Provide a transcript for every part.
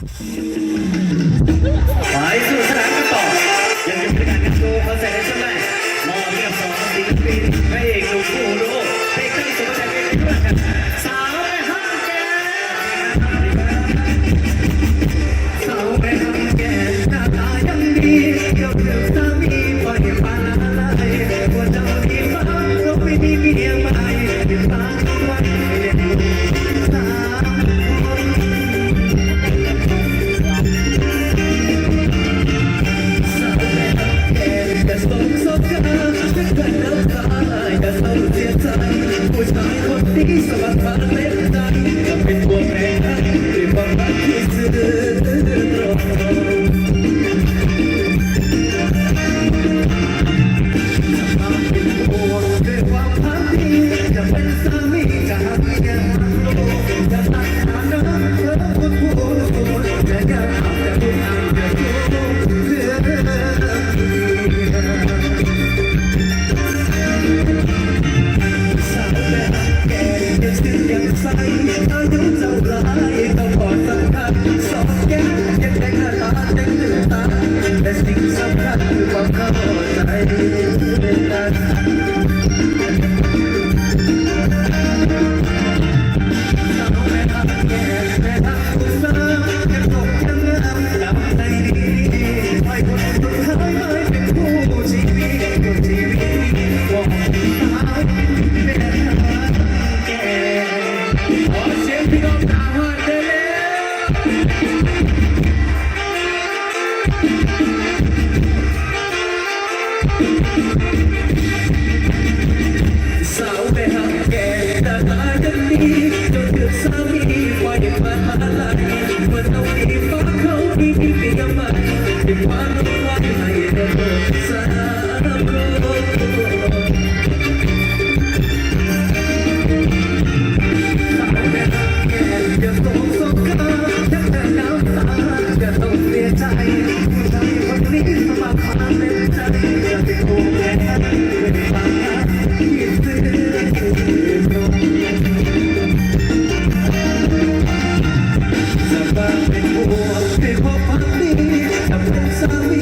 ไปสู่สนามกันต่อยังอยู่ในการโชว์คอนเสิร์ตใช่ไหมมอเรียบสองศิลปินพระเอกหนุ่มคู่โลก Nossa, mas tá para. day. Just go.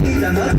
Yeah.